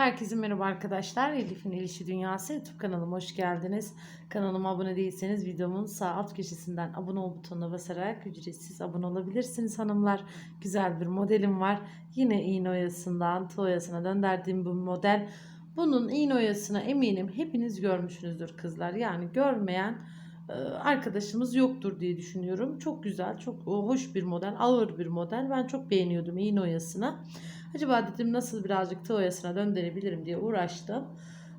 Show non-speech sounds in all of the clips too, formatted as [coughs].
Herkese merhaba arkadaşlar. Elif'in İlişi Dünyası YouTube kanalıma hoş geldiniz. Kanalıma abone değilseniz videomun sağ alt köşesinden abone ol butonuna basarak ücretsiz abone olabilirsiniz hanımlar. Güzel bir modelim var. Yine iğne oyasından tığ oyasına döndürdüğüm bu model. Bunun iğne oyasını eminim hepiniz görmüşsünüzdür kızlar. Yani görmeyen e, arkadaşımız yoktur diye düşünüyorum. Çok güzel, çok hoş bir model, ağır bir model. Ben çok beğeniyordum iğne oyasını. Acaba dedim nasıl birazcık tığ oyasına döndürebilirim diye uğraştım.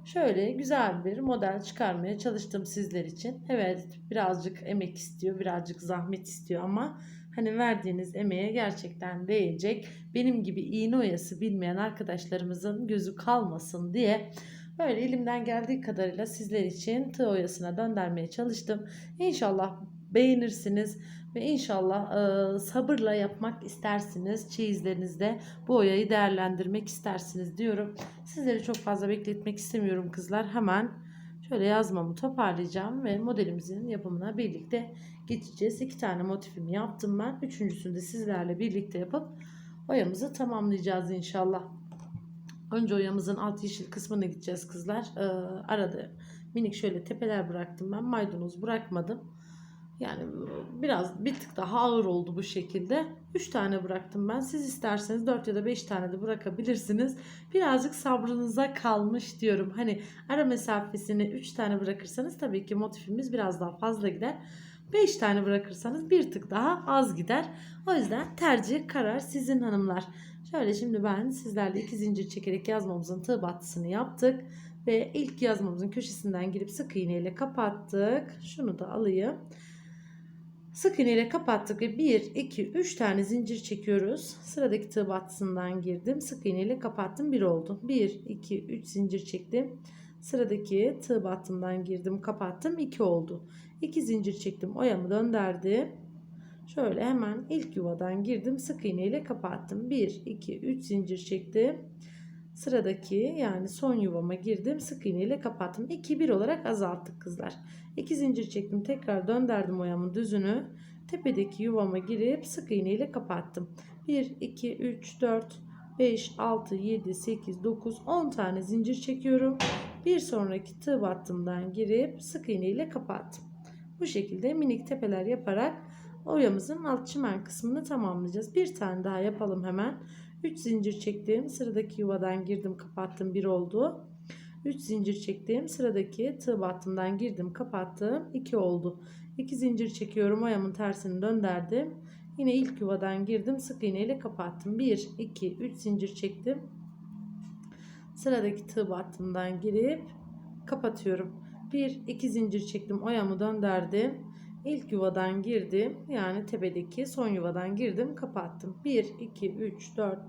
Şöyle güzel bir model çıkarmaya çalıştım sizler için. Evet birazcık emek istiyor, birazcık zahmet istiyor ama hani verdiğiniz emeğe gerçekten değecek. Benim gibi iğne oyası bilmeyen arkadaşlarımızın gözü kalmasın diye böyle elimden geldiği kadarıyla sizler için tığ oyasına döndürmeye çalıştım. İnşallah beğenirsiniz ve inşallah e, sabırla yapmak istersiniz. Çeyizlerinizde bu oyayı değerlendirmek istersiniz diyorum. Sizleri çok fazla bekletmek istemiyorum kızlar. Hemen şöyle yazmamı toparlayacağım ve modelimizin yapımına birlikte geçeceğiz. İki tane motifimi yaptım ben. Üçüncüsünü de sizlerle birlikte yapıp oyamızı tamamlayacağız inşallah. Önce oyamızın alt yeşil kısmına gideceğiz kızlar. Ee, arada minik şöyle tepeler bıraktım ben. Maydanoz bırakmadım. Yani biraz bir tık daha ağır oldu bu şekilde. 3 tane bıraktım ben. Siz isterseniz 4 ya da 5 tane de bırakabilirsiniz. Birazcık sabrınıza kalmış diyorum. Hani ara mesafesini 3 tane bırakırsanız tabii ki motifimiz biraz daha fazla gider. 5 tane bırakırsanız bir tık daha az gider. O yüzden tercih karar sizin hanımlar. Şöyle şimdi ben sizlerle iki zincir çekerek yazmamızın tığ battısını yaptık. Ve ilk yazmamızın köşesinden girip sık iğne ile kapattık. Şunu da alayım. Sık iğne ile kapattık ve 1, 2, 3 tane zincir çekiyoruz. Sıradaki tığ battısından girdim. Sık iğne ile kapattım. 1 oldu. 1, 2, 3 zincir çektim. Sıradaki tığ battımdan girdim. Kapattım. 2 oldu. 2 zincir çektim. Oyamı döndürdüm. Şöyle hemen ilk yuvadan girdim. Sık iğne ile kapattım. 1, 2, 3 zincir çektim. Sıradaki yani son yuvama girdim. Sık iğne ile kapattım. 2, 1 olarak azalttık kızlar. 2 zincir çektim. Tekrar döndürdüm oyamın düzünü. Tepedeki yuvama girip sık iğne ile kapattım. 1, 2, 3, 4, 5, 6, 7, 8, 9, 10 tane zincir çekiyorum. Bir sonraki tığ battımdan girip sık iğne ile kapattım. Bu şekilde minik tepeler yaparak oyamızın alt çimen kısmını tamamlayacağız. Bir tane daha yapalım hemen. 3 zincir çektim. Sıradaki yuvadan girdim kapattım. 1 oldu. 3 zincir çektim. Sıradaki tığ battımdan girdim kapattım. 2 oldu. 2 zincir çekiyorum. Oyamın tersini döndürdüm. Yine ilk yuvadan girdim. Sık iğne ile kapattım. 1, 2, 3 zincir çektim. Sıradaki tığ battımdan girip kapatıyorum. 1, 2 zincir çektim. Oyamı döndürdüm. İlk yuvadan girdim. Yani tepedeki son yuvadan girdim. Kapattım. 1, 2, 3, 4,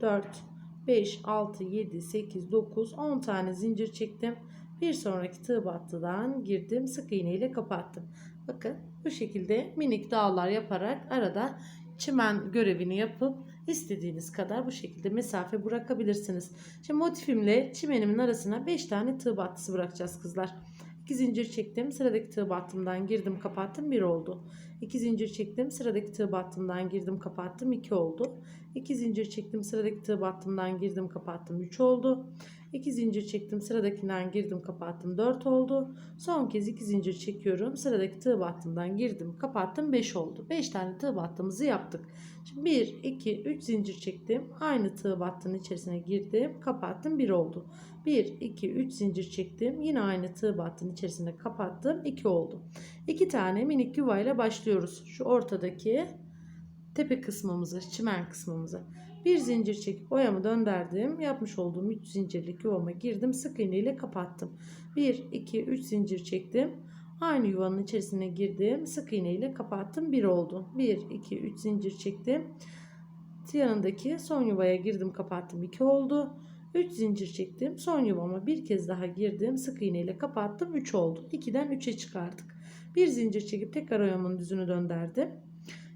4, 5, 6, 7, 8, 9, 10 tane zincir çektim. Bir sonraki tığ battıdan girdim. Sık iğne ile kapattım. Bakın bu şekilde minik dağlar yaparak arada çimen görevini yapıp istediğiniz kadar bu şekilde mesafe bırakabilirsiniz. Şimdi motifimle çimenimin arasına 5 tane tığ battısı bırakacağız kızlar. 2 zincir çektim. Sıradaki tığ battımdan girdim kapattım 1 oldu. 2 zincir çektim. Sıradaki tığ battımdan girdim kapattım 2 oldu. 2 zincir çektim. Sıradaki tığ battımdan girdim kapattım 3 oldu. 2 zincir çektim. Sıradakinden girdim kapattım 4 oldu. Son kez 2 zincir çekiyorum. Sıradaki tığ battımdan girdim kapattım 5 oldu. 5 tane tığ battığımızı yaptık. Şimdi 1, 2, 3 zincir çektim. Aynı tığ battının içerisine girdim. Kapattım 1 oldu. 1, 2, 3 zincir çektim. Yine aynı tığ battının içerisine kapattım. 2 oldu. 2 tane minik yuvayla başlıyoruz. Şu ortadaki tepe kısmımızı, çimen kısmımızı. Bir zincir çekip oyamı döndürdüm. Yapmış olduğum 3 zincirlik yuvama girdim. Sık iğne ile kapattım. 1, 2, 3 zincir çektim. Aynı yuvanın içerisine girdim. Sık iğne ile kapattım. 1 oldu. 1, 2, 3 zincir çektim. Yanındaki son yuvaya girdim kapattım. 2 oldu. 3 zincir çektim. Son yuvama bir kez daha girdim. Sık iğne ile kapattım. 3 oldu. 2'den 3'e çıkardık. Bir zincir çekip tekrar oyamın düzünü döndürdüm.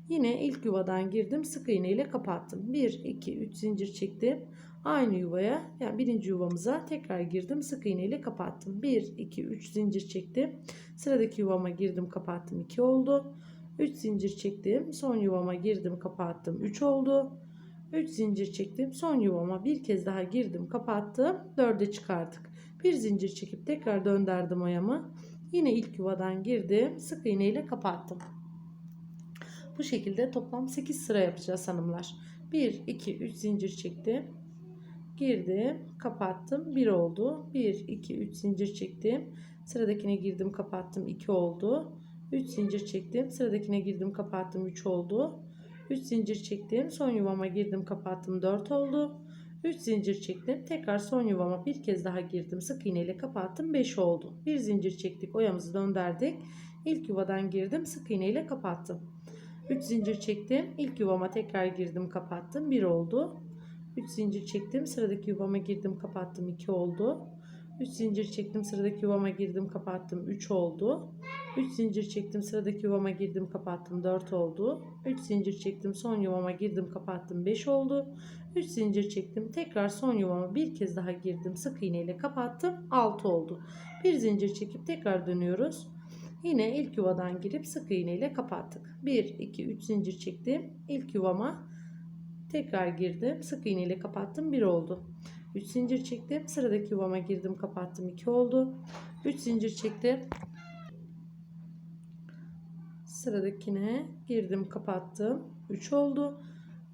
Yine ilk yuvadan girdim. Sık iğne ile kapattım. 1, 2, 3 zincir çektim. Aynı yuvaya yani birinci yuvamıza tekrar girdim. Sık iğne ile kapattım. 1, 2, 3 zincir çektim. Sıradaki yuvama girdim kapattım. 2 oldu. 3 zincir çektim. Son yuvama girdim kapattım. 3 oldu. 3 zincir çektim. Son yuvama bir kez daha girdim, kapattım. 4'e çıkardık. Bir zincir çekip tekrar döndürdüm oyamı. Yine ilk yuvadan girdim. Sık iğne ile kapattım. Bu şekilde toplam 8 sıra yapacağız hanımlar. 1 2 3 zincir çektim. Girdim, kapattım. 1 oldu. 1 2 3 zincir çektim. Sıradakine girdim, kapattım. 2 oldu. 3 zincir çektim. Sıradakine girdim, kapattım. 3 oldu. 3 zincir çektim. Son yuvama girdim, kapattım. 4 oldu. 3 zincir çektim. Tekrar son yuvama bir kez daha girdim. Sık iğne ile kapattım. 5 oldu. Bir zincir çektik. Oyamızı döndürdük. İlk yuvadan girdim. Sık iğne ile kapattım. 3 zincir çektim. İlk yuvama tekrar girdim, kapattım. 1 oldu. 3 zincir çektim. Sıradaki yuvama girdim, kapattım. 2 oldu. 3 zincir çektim. Sıradaki yuvama girdim, kapattım. 3 oldu. 3 zincir çektim. Sıradaki yuvama girdim, kapattım. 4 oldu. 3 zincir çektim. Son yuvama girdim, kapattım. 5 oldu. 3 zincir çektim. Tekrar son yuvama bir kez daha girdim. Sık iğne ile kapattım. 6 oldu. Bir zincir çekip tekrar dönüyoruz. Yine ilk yuvadan girip sık iğne ile kapattık. 1 2 3 zincir çektim. İlk yuvama tekrar girdim. Sık iğne ile kapattım. 1 oldu. 3 zincir çektim. Sıradaki yuvama girdim, kapattım. 2 oldu. 3 zincir çektim. Sıradakine girdim, kapattım. 3 oldu.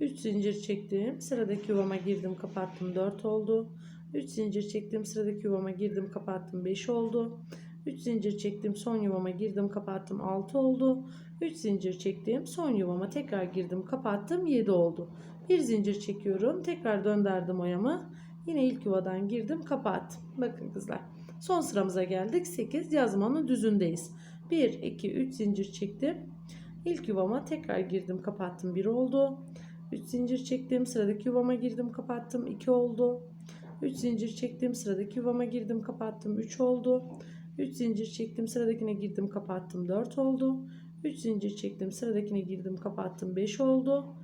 3 zincir çektim. Sıradaki yuvama girdim, kapattım. 4 oldu. 3 zincir çektim. Sıradaki yuvama girdim, kapattım. 5 oldu. 3 zincir çektim. Son yuvama girdim, kapattım. 6 oldu. 3 zincir çektim. Son yuvama tekrar girdim, kapattım. 7 oldu. Bir zincir çekiyorum. Tekrar döndürdüm oyamı. Yine ilk yuvadan girdim, kapattım. Bakın kızlar. Son sıramıza geldik. 8 yazmanın düzündeyiz. 1 2 3 zincir çektim. İlk yuvama tekrar girdim, kapattım. 1 oldu. 3 zincir çektim. Sıradaki yuvama girdim, kapattım. 2 oldu. 3 zincir çektim. Sıradaki yuvama girdim, kapattım. 3 oldu. 3 zincir çektim. Sıradakine girdim, kapattım. 4 oldu. 3 zincir çektim. Sıradakine girdim, kapattım. 5 oldu.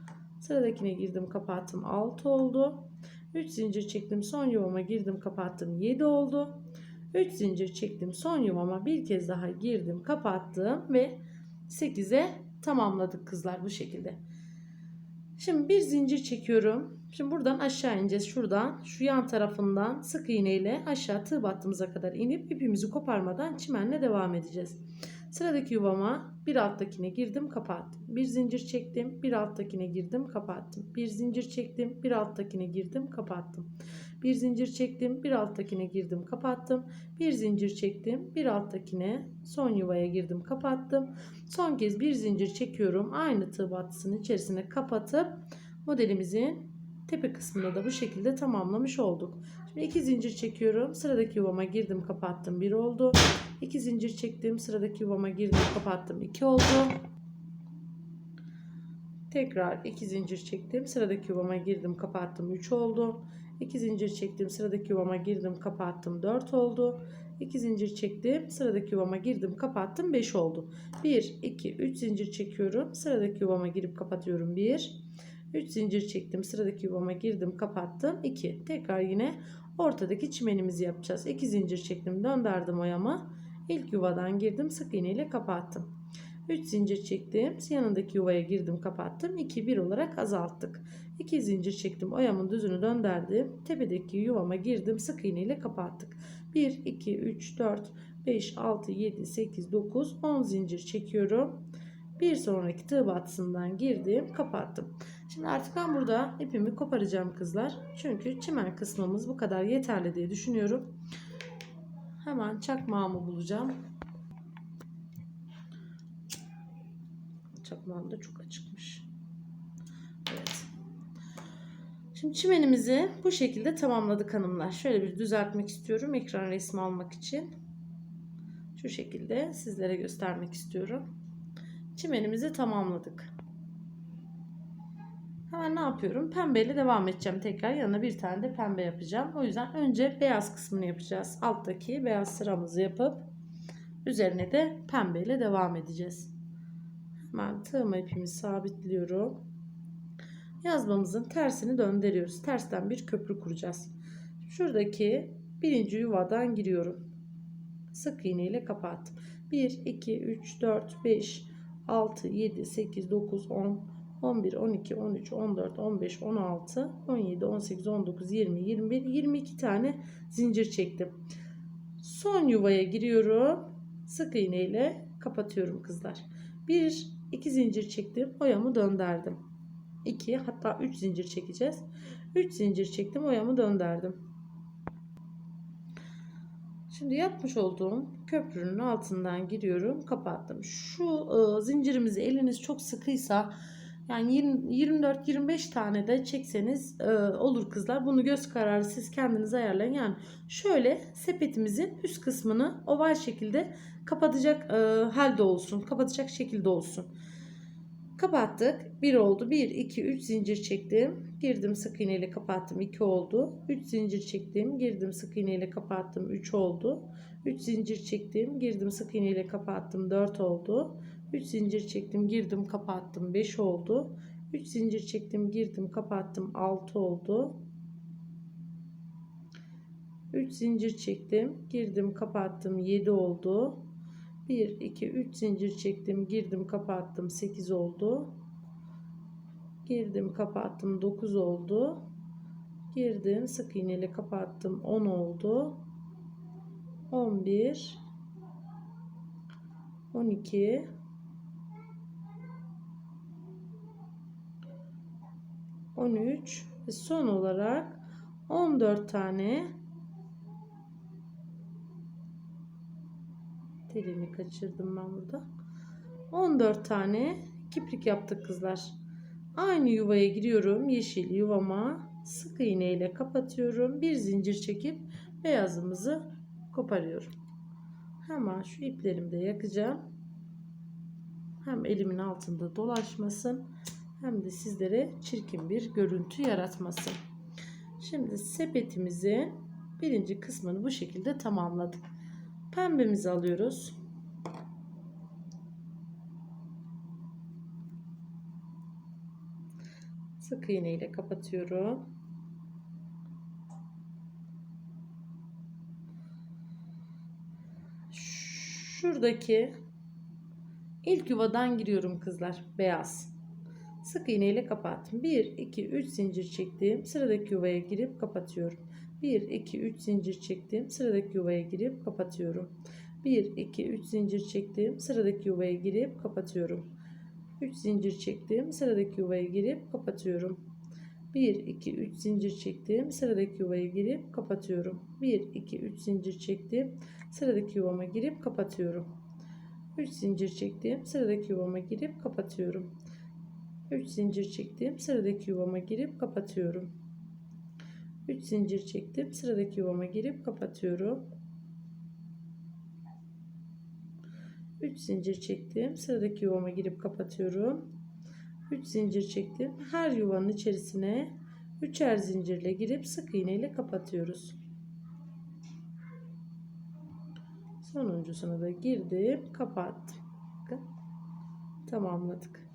Sıradakine girdim, kapattım. 6 oldu. 3 zincir çektim. Son yuvama girdim, kapattım. 7 oldu. 3 zincir çektim. Son yuvama bir kez daha girdim, kapattım ve 8'e tamamladık kızlar bu şekilde. Şimdi bir zincir çekiyorum. Şimdi buradan aşağı ineceğiz. Şuradan şu yan tarafından sık iğne ile aşağı tığ battığımıza kadar inip ipimizi koparmadan çimenle devam edeceğiz. Sıradaki yuvama bir alttakine girdim kapattım. Bir zincir çektim bir alttakine girdim kapattım. Bir zincir çektim bir alttakine girdim kapattım. Bir zincir çektim bir alttakine girdim kapattım. Bir zincir çektim bir alttakine son yuvaya girdim kapattım. Son kez bir zincir çekiyorum. Aynı tığ battısının içerisine kapatıp modelimizin tepe kısmını da bu şekilde tamamlamış olduk. Şimdi iki zincir çekiyorum. Sıradaki yuvama girdim kapattım. Bir oldu. İki zincir çektim. Sıradaki yuvama girdim kapattım. iki oldu. Tekrar iki zincir çektim. Sıradaki yuvama girdim kapattım. 3 oldu. 2 zincir çektim. Sıradaki yuvama girdim kapattım. 4 oldu. 2 zincir çektim. Sıradaki yuvama girdim kapattım. 5 oldu. 1 2 3 zincir çekiyorum. Sıradaki yuvama girip kapatıyorum. 1 3 zincir çektim. Sıradaki yuvama girdim kapattım. 2 tekrar yine ortadaki çimenimizi yapacağız. 2 zincir çektim. Döndürdüm oyama. İlk yuvadan girdim. Sık iğne ile kapattım. 3 zincir çektim. Yanındaki yuvaya girdim kapattım. 2 1 olarak azalttık. 2 zincir çektim. Oyamın düzünü döndürdüm. Tepedeki yuvama girdim. Sık iğne ile kapattık. 1 2 3 4 5 6 7 8 9 10 zincir çekiyorum. Bir sonraki tığ battısından girdim, kapattım. Şimdi artık ben burada ipimi koparacağım kızlar. Çünkü çimen kısmımız bu kadar yeterli diye düşünüyorum. Hemen çakmağımı bulacağım. Çakmağım da çok açıkmış. Evet. Şimdi çimenimizi bu şekilde tamamladık hanımlar. Şöyle bir düzeltmek istiyorum ekran resmi almak için. Şu şekilde sizlere göstermek istiyorum. Çimenimizi tamamladık. Hemen ne yapıyorum? Pembeyle devam edeceğim tekrar. Yanına bir tane de pembe yapacağım. O yüzden önce beyaz kısmını yapacağız. Alttaki beyaz sıramızı yapıp üzerine de pembeyle devam edeceğiz. Hemen tığıma ipimi sabitliyorum. Yazmamızın tersini döndürüyoruz. Tersten bir köprü kuracağız. Şuradaki birinci yuvadan giriyorum. Sık iğne ile kapattım. 1, 2, 3, 4, 5, 6, 7, 8, 9, 10, 11, 12, 13, 14, 15, 16, 17, 18, 19, 20, 21, 22 tane zincir çektim. Son yuvaya giriyorum. Sık iğne ile kapatıyorum kızlar. 1, 2 zincir çektim. Oyamı döndürdüm. 2 hatta 3 zincir çekeceğiz. 3 zincir çektim. Oyamı döndürdüm. Şimdi yapmış olduğum köprünün altından giriyorum. Kapattım. Şu e, zincirimizi eliniz çok sıkıysa yani 24-25 tane de çekseniz e, olur kızlar. Bunu göz kararı siz kendiniz ayarlayın. Yani şöyle sepetimizin üst kısmını oval şekilde kapatacak e, halde olsun. Kapatacak şekilde olsun. Kapattık. 1 oldu. 1, 2, 3 zincir çektim. Girdim sık iğne ile kapattım. 2 oldu. 3 zincir çektim. Girdim sık iğne ile kapattım. 3 oldu. 3 zincir çektim. Girdim sık iğne ile kapattım. 4 oldu. 3 zincir çektim. Girdim kapattım. 5 oldu. 3 zincir çektim. Girdim kapattım. 6 oldu. 3 zincir çektim. Girdim kapattım. 7 oldu. 1, 2, 3 zincir çektim. Girdim kapattım. 8 oldu. Girdim kapattım. 9 oldu. Girdim sık iğne ile kapattım. 10 oldu. 11 12 13 ve son olarak 14 tane telini kaçırdım ben burada. 14 tane kiprik yaptık kızlar. Aynı yuvaya giriyorum. Yeşil yuvama sık iğne ile kapatıyorum. Bir zincir çekip beyazımızı koparıyorum. Hemen şu iplerimi de yakacağım. Hem elimin altında dolaşmasın hem de sizlere çirkin bir görüntü yaratmasın. Şimdi sepetimizin birinci kısmını bu şekilde tamamladık. Pembemizi alıyoruz. Sık iğne ile kapatıyorum. Şuradaki ilk yuvadan giriyorum kızlar. Beyaz. Sık iğne ile kapattım. 1, 2, 3 zincir çektim. Sıradaki yuvaya girip kapatıyorum. 1, 2, 3 zincir çektim. Sıradaki yuvaya girip kapatıyorum. 1, 2, 3 zincir çektim. Sıradaki yuvaya girip kapatıyorum. 3 zincir çektim. Sıradaki yuvaya girip kapatıyorum. 1, 2, 3 zincir çektim. Sıradaki yuvaya girip kapatıyorum. 1, 2, 3 zincir çektim. Sıradaki yuvama girip kapatıyorum. 3 zincir çektim. Sıradaki yuvama girip kapatıyorum. 3 zincir çektim. Sıradaki yuvama girip kapatıyorum. 3 zincir çektim. Sıradaki yuvama girip kapatıyorum. 3 zincir çektim. Sıradaki yuvama girip kapatıyorum. 3 zincir çektim. Her yuvanın içerisine üçer zincirle girip sık iğne ile kapatıyoruz. Sonuncusuna da girdim, kapattım. Tamamladık.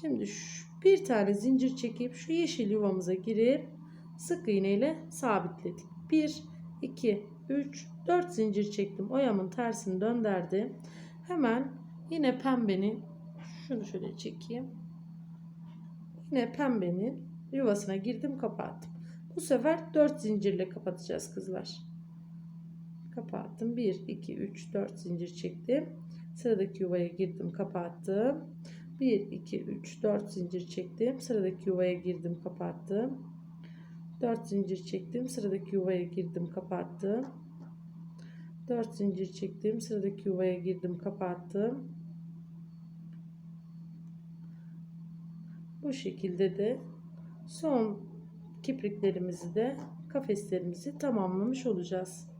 Şimdi şu bir tane zincir çekip şu yeşil yuvamıza girip sık iğne ile sabitledik. 1 2 3 4 zincir çektim. Oyamın tersini döndürdüm. Hemen yine pembenin şunu şöyle çekeyim. Yine pembenin yuvasına girdim, kapattım. Bu sefer 4 zincirle kapatacağız kızlar. Kapattım. 1 2 3 4 zincir çektim. Sıradaki yuvaya girdim, kapattım. 1 2 3 4 zincir çektim. Sıradaki yuvaya girdim, kapattım. 4 zincir çektim. Sıradaki yuvaya girdim, kapattım. 4 zincir çektim. Sıradaki yuvaya girdim, kapattım. Bu şekilde de son kipriklerimizi de kafeslerimizi tamamlamış olacağız.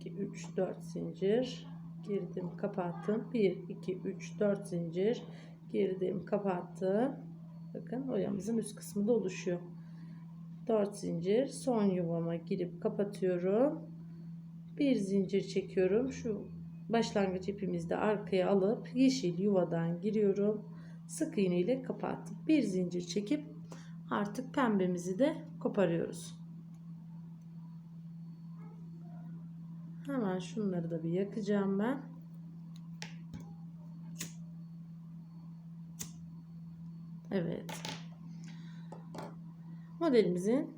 2 3 4 zincir girdim, kapattım. 1 2 3 4 zincir girdim, kapattım. Bakın oyamızın üst kısmında oluşuyor. 4 zincir son yuvama girip kapatıyorum. Bir zincir çekiyorum. Şu başlangıç ipimizi de arkaya alıp yeşil yuvadan giriyorum. Sık iğne ile kapattım. Bir zincir çekip artık pembemizi de koparıyoruz. Hemen şunları da bir yakacağım ben. Evet. Modelimizin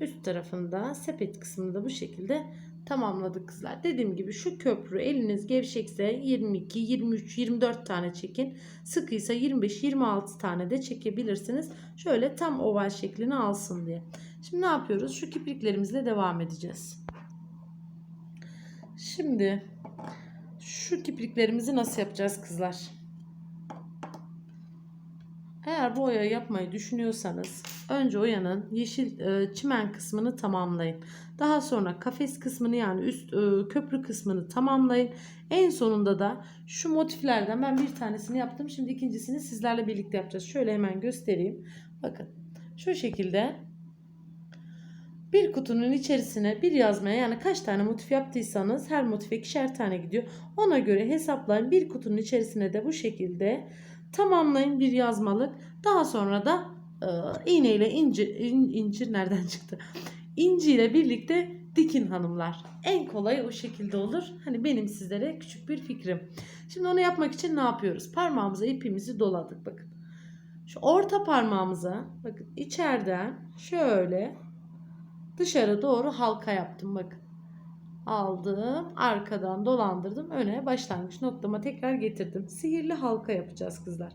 üst tarafında sepet kısmını da bu şekilde tamamladık kızlar. Dediğim gibi şu köprü eliniz gevşekse 22, 23, 24 tane çekin. Sıkıysa 25, 26 tane de çekebilirsiniz. Şöyle tam oval şeklini alsın diye. Şimdi ne yapıyoruz? Şu kipriklerimizle devam edeceğiz. Şimdi şu kipriklerimizi nasıl yapacağız kızlar? Eğer bu oya yapmayı düşünüyorsanız önce oyanın yeşil e, çimen kısmını tamamlayın. Daha sonra kafes kısmını yani üst e, köprü kısmını tamamlayın. En sonunda da şu motiflerden ben bir tanesini yaptım. Şimdi ikincisini sizlerle birlikte yapacağız. Şöyle hemen göstereyim. Bakın şu şekilde bir kutunun içerisine bir yazmaya yani kaç tane motif yaptıysanız her motife ikişer tane gidiyor. Ona göre hesaplayın. Bir kutunun içerisine de bu şekilde tamamlayın bir yazmalık. Daha sonra da e, iğne ile incir, in- incir nereden çıktı? İnci ile birlikte dikin hanımlar. En kolay o şekilde olur. Hani benim sizlere küçük bir fikrim. Şimdi onu yapmak için ne yapıyoruz? Parmağımıza ipimizi doladık bakın. Şu orta parmağımıza bakın içeriden şöyle dışarı doğru halka yaptım bakın. Aldım, arkadan dolandırdım, öne başlangıç noktama tekrar getirdim. Sihirli halka yapacağız kızlar.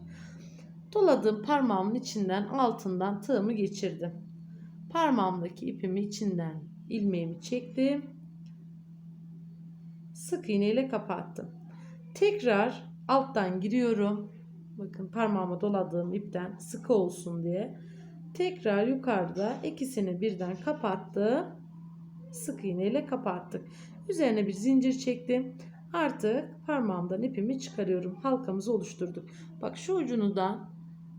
Doladığım parmağımın içinden altından tığımı geçirdim. Parmağımdaki ipimi içinden ilmeğimi çektim. Sık iğne ile kapattım. Tekrar alttan giriyorum. Bakın parmağıma doladığım ipten sıkı olsun diye. Tekrar yukarıda ikisini birden kapattım. Sık iğne ile kapattık. Üzerine bir zincir çektim. Artık parmağımdan ipimi çıkarıyorum. Halkamızı oluşturduk. Bak şu ucunu da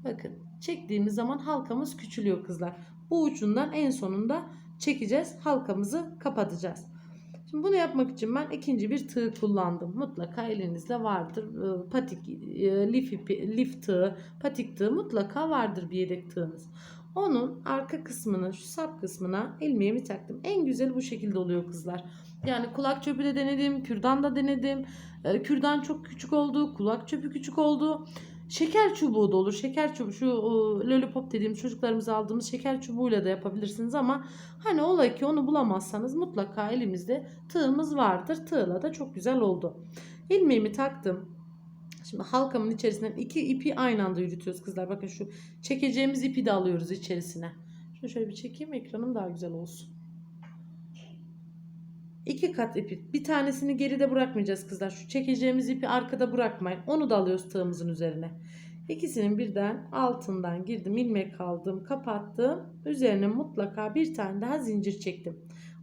bakın çektiğimiz zaman halkamız küçülüyor kızlar. Bu ucundan en sonunda çekeceğiz. Halkamızı kapatacağız. Şimdi bunu yapmak için ben ikinci bir tığ kullandım. Mutlaka elinizde vardır. Ee, Patik, e, lif, ipi, lif tığı, patik tığı mutlaka vardır bir yedek tığınız. Onun arka kısmını, şu sap kısmına ilmeğimi taktım. En güzeli bu şekilde oluyor kızlar. Yani kulak çöpü de denedim, kürdan da denedim. Ee, Kürdan çok küçük oldu, kulak çöpü küçük oldu. Şeker çubuğu da olur. Şeker çubuğu şu lollipop dediğimiz çocuklarımıza aldığımız şeker çubuğuyla da yapabilirsiniz ama hani ola ki onu bulamazsanız mutlaka elimizde tığımız vardır. Tığla da çok güzel oldu. İlmeğimi taktım. Şimdi halkamın içerisinden iki ipi aynı anda yürütüyoruz kızlar. Bakın şu çekeceğimiz ipi de alıyoruz içerisine. Şunu şöyle bir çekeyim ekranım daha güzel olsun. İki kat ipi. Bir tanesini geride bırakmayacağız kızlar. Şu çekeceğimiz ipi arkada bırakmayın. Onu da alıyoruz tığımızın üzerine. İkisinin birden altından girdim. ilmek aldım. Kapattım. Üzerine mutlaka bir tane daha zincir çektim.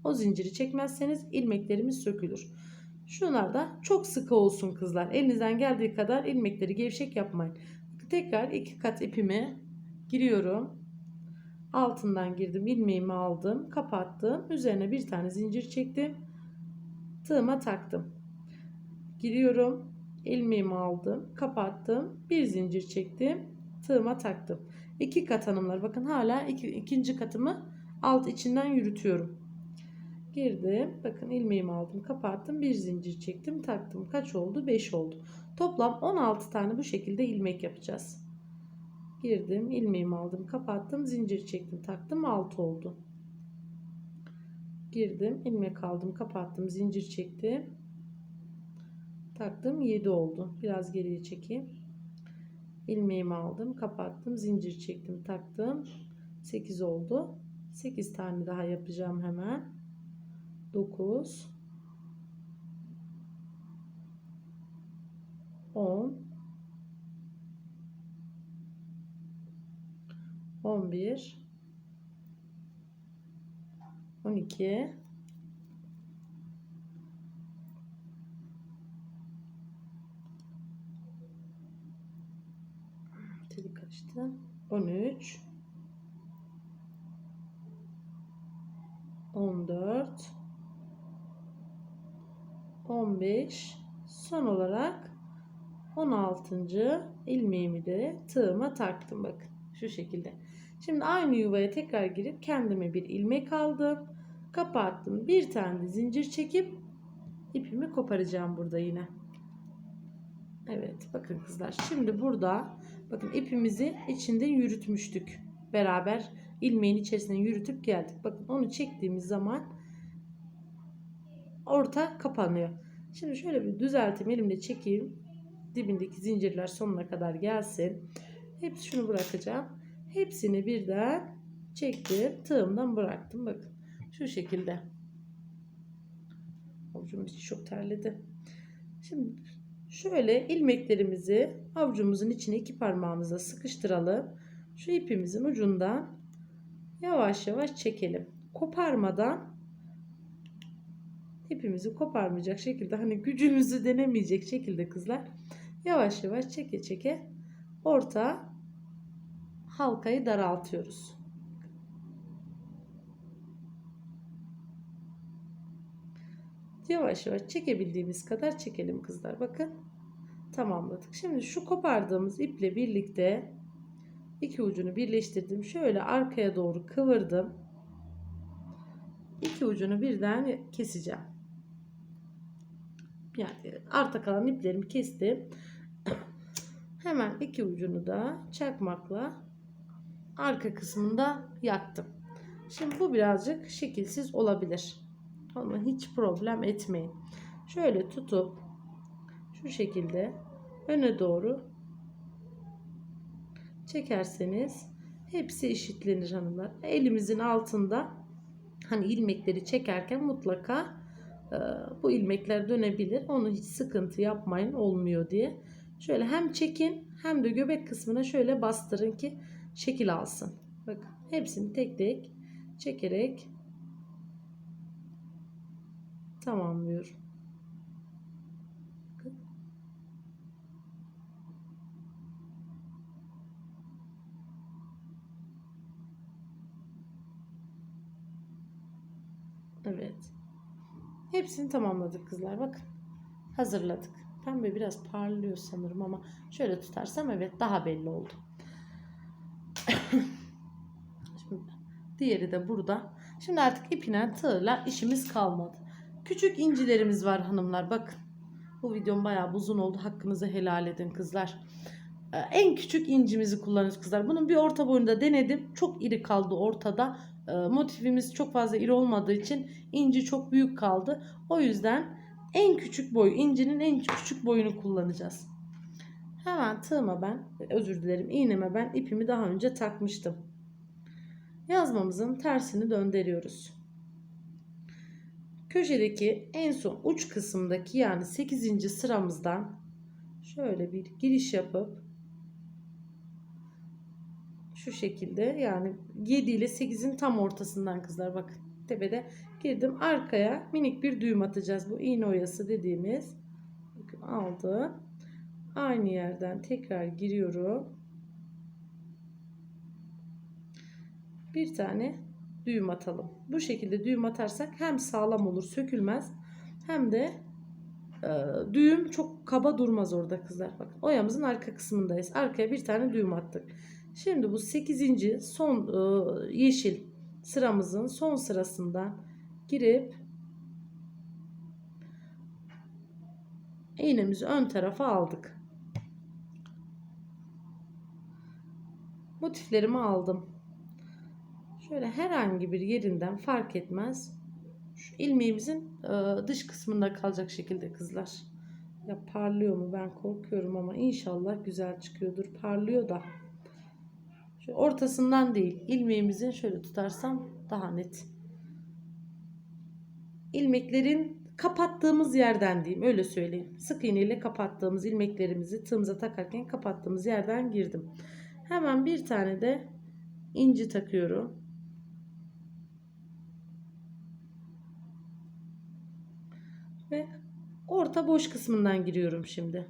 O zinciri çekmezseniz ilmeklerimiz sökülür. Şunlar da çok sıkı olsun kızlar. Elinizden geldiği kadar ilmekleri gevşek yapmayın. Tekrar iki kat ipimi giriyorum. Altından girdim. ilmeğimi aldım. Kapattım. Üzerine bir tane zincir çektim. Tığıma taktım. Giriyorum. ilmeğimi aldım. Kapattım. Bir zincir çektim. Tığıma taktım. İki kat hanımlar. Bakın hala iki, ikinci katımı alt içinden yürütüyorum. Girdim. Bakın ilmeğimi aldım. Kapattım. Bir zincir çektim. Taktım. Kaç oldu? 5 oldu. Toplam 16 tane bu şekilde ilmek yapacağız. Girdim. ilmeğimi aldım. Kapattım. Zincir çektim. Taktım. 6 oldu. Girdim. ilmek aldım. Kapattım. Zincir çektim. Taktım. 7 oldu. Biraz geriye çekeyim. ilmeğimi aldım. Kapattım. Zincir çektim. Taktım. 8 oldu. 8 tane daha yapacağım hemen. 9 10 11 12 Teli kaçtı? 13 14 15 son olarak 16. ilmeğimi de tığıma taktım bakın şu şekilde. Şimdi aynı yuvaya tekrar girip kendime bir ilmek aldım. Kapattım. Bir tane zincir çekip ipimi koparacağım burada yine. Evet bakın kızlar. Şimdi burada Bakın ipimizi içinde yürütmüştük. Beraber ilmeğin içerisine yürütüp geldik. Bakın onu çektiğimiz zaman orta kapanıyor. Şimdi şöyle bir düzelteyim. Elimle çekeyim. Dibindeki zincirler sonuna kadar gelsin. Hepsi şunu bırakacağım. Hepsini birden çektim. Tığımdan bıraktım. Bakın şu şekilde. Avucum içi çok terledi. Şimdi şöyle ilmeklerimizi avucumuzun içine iki parmağımıza sıkıştıralım. Şu ipimizin ucundan yavaş yavaş çekelim. Koparmadan ipimizi koparmayacak şekilde hani gücümüzü denemeyecek şekilde kızlar yavaş yavaş çeke çeke orta halkayı daraltıyoruz. Yavaş yavaş çekebildiğimiz kadar çekelim kızlar. Bakın tamamladık. Şimdi şu kopardığımız iple birlikte iki ucunu birleştirdim. Şöyle arkaya doğru kıvırdım. İki ucunu birden keseceğim. Yani arta kalan iplerimi kestim. Hemen iki ucunu da çakmakla arka kısmında yaktım. Şimdi bu birazcık şekilsiz olabilir. Ama hiç problem etmeyin. Şöyle tutup şu şekilde öne doğru çekerseniz hepsi eşitlenir hanımlar. Elimizin altında hani ilmekleri çekerken mutlaka bu ilmekler dönebilir. Onu hiç sıkıntı yapmayın olmuyor diye. Şöyle hem çekin hem de göbek kısmına şöyle bastırın ki şekil alsın. Bakın hepsini tek tek çekerek tamamlıyorum. Evet. Hepsini tamamladık kızlar. Bakın. Hazırladık. Pembe biraz parlıyor sanırım ama şöyle tutarsam evet daha belli oldu. [coughs] Şimdi diğeri de burada. Şimdi artık ipine tığla işimiz kalmadı. Küçük incilerimiz var hanımlar. Bakın. Bu videom bayağı uzun oldu. Hakkınızı helal edin kızlar. Ee, En küçük incimizi kullanıyoruz kızlar. Bunun bir orta boyunda denedim. Çok iri kaldı ortada. Ee, Motifimiz çok fazla iri olmadığı için inci çok büyük kaldı. O yüzden en küçük boy, incinin en küçük boyunu kullanacağız. Hemen tığıma ben, özür dilerim iğneme ben ipimi daha önce takmıştım. Yazmamızın tersini döndürüyoruz. Köşedeki en son uç kısımdaki yani 8. sıramızdan şöyle bir giriş yapıp şu şekilde yani 7 ile 8'in tam ortasından kızlar bakın tepede girdim. Arkaya minik bir düğüm atacağız. Bu iğne oyası dediğimiz. Bakın aldım aynı yerden tekrar giriyorum. Bir tane düğüm atalım. Bu şekilde düğüm atarsak hem sağlam olur sökülmez. Hem de e, düğüm çok kaba durmaz orada kızlar. Bakın oyamızın arka kısmındayız. Arkaya bir tane düğüm attık Şimdi bu 8. son e, yeşil sıramızın son sırasından girip iğnemizi ön tarafa aldık. Motiflerimi aldım. Şöyle herhangi bir yerinden fark etmez. Şu ilmeğimizin e, dış kısmında kalacak şekilde kızlar. Ya parlıyor mu ben korkuyorum ama inşallah güzel çıkıyordur. Parlıyor da. Şu ortasından değil, ilmeğimizin şöyle tutarsam daha net. İlmeklerin kapattığımız yerden diyeyim, öyle söyleyeyim. Sık iğne ile kapattığımız ilmeklerimizi tığımıza takarken kapattığımız yerden girdim. Hemen bir tane de inci takıyorum. Ve orta boş kısmından giriyorum şimdi.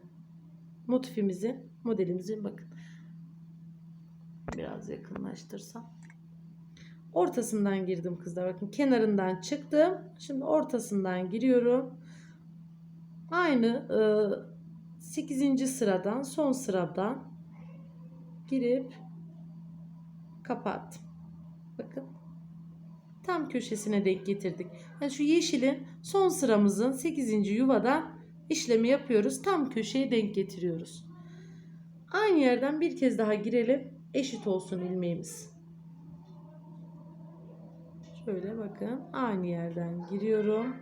Motifimizi, modelimizi bakın biraz yakınlaştırsam. Ortasından girdim kızlar. Bakın kenarından çıktım. Şimdi ortasından giriyorum. Aynı e, 8. sıradan son sıradan girip kapattım. Bakın. Tam köşesine denk getirdik. Yani şu yeşilin son sıramızın 8. yuvadan işlemi yapıyoruz. Tam köşeye denk getiriyoruz. Aynı yerden bir kez daha girelim. Eşit olsun ilmeğimiz. Şöyle bakın. Aynı yerden giriyorum.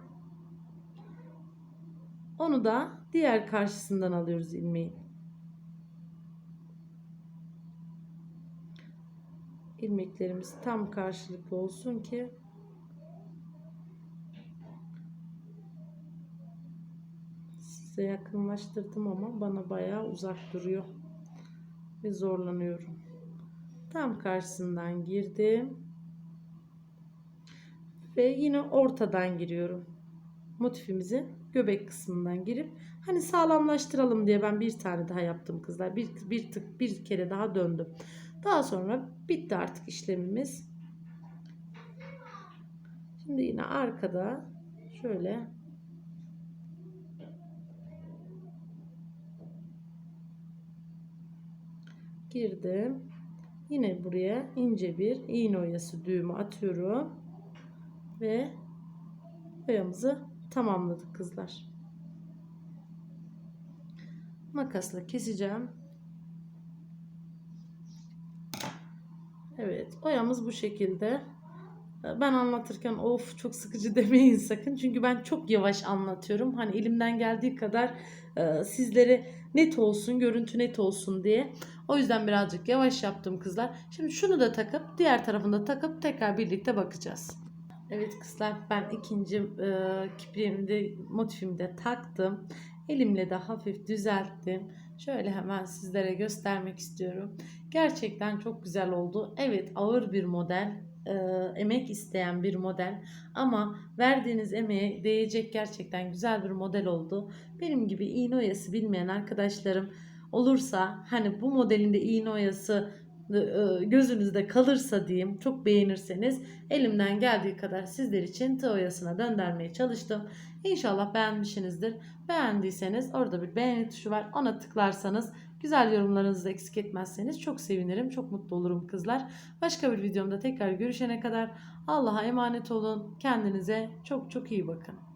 Onu da diğer karşısından alıyoruz ilmeğin. ilmeklerimiz tam karşılıklı olsun ki size yakınlaştırdım ama bana bayağı uzak duruyor ve zorlanıyorum. Tam karşısından girdim ve yine ortadan giriyorum. Motifimizi göbek kısmından girip hani sağlamlaştıralım diye ben bir tane daha yaptım kızlar. Bir, bir tık bir kere daha döndüm. Daha sonra bitti artık işlemimiz. Şimdi yine arkada şöyle girdim. Yine buraya ince bir iğne oyası düğümü atıyorum. Ve oyamızı tamamladık kızlar. Makasla keseceğim. Evet oyamız bu şekilde. Ben anlatırken of çok sıkıcı [laughs] demeyin sakın. Çünkü ben çok yavaş anlatıyorum. Hani elimden geldiği kadar e, sizlere net olsun, görüntü net olsun diye. O yüzden birazcık yavaş yaptım kızlar. Şimdi şunu da takıp diğer tarafını da takıp tekrar birlikte bakacağız. Evet kızlar ben ikinci e, kipriğimde motifimde taktım. Elimle de hafif düzelttim. Şöyle hemen sizlere göstermek istiyorum. Gerçekten çok güzel oldu. Evet ağır bir model, e, emek isteyen bir model ama verdiğiniz emeğe değecek gerçekten güzel bir model oldu. Benim gibi iğne oyası bilmeyen arkadaşlarım olursa hani bu modelinde iğne oyası e, gözünüzde kalırsa diyeyim çok beğenirseniz elimden geldiği kadar sizler için tığ oyasına döndürmeye çalıştım. İnşallah beğenmişsinizdir. Beğendiyseniz orada bir beğeni tuşu var. Ona tıklarsanız güzel yorumlarınızı eksik etmezseniz çok sevinirim. Çok mutlu olurum kızlar. Başka bir videomda tekrar görüşene kadar Allah'a emanet olun. Kendinize çok çok iyi bakın.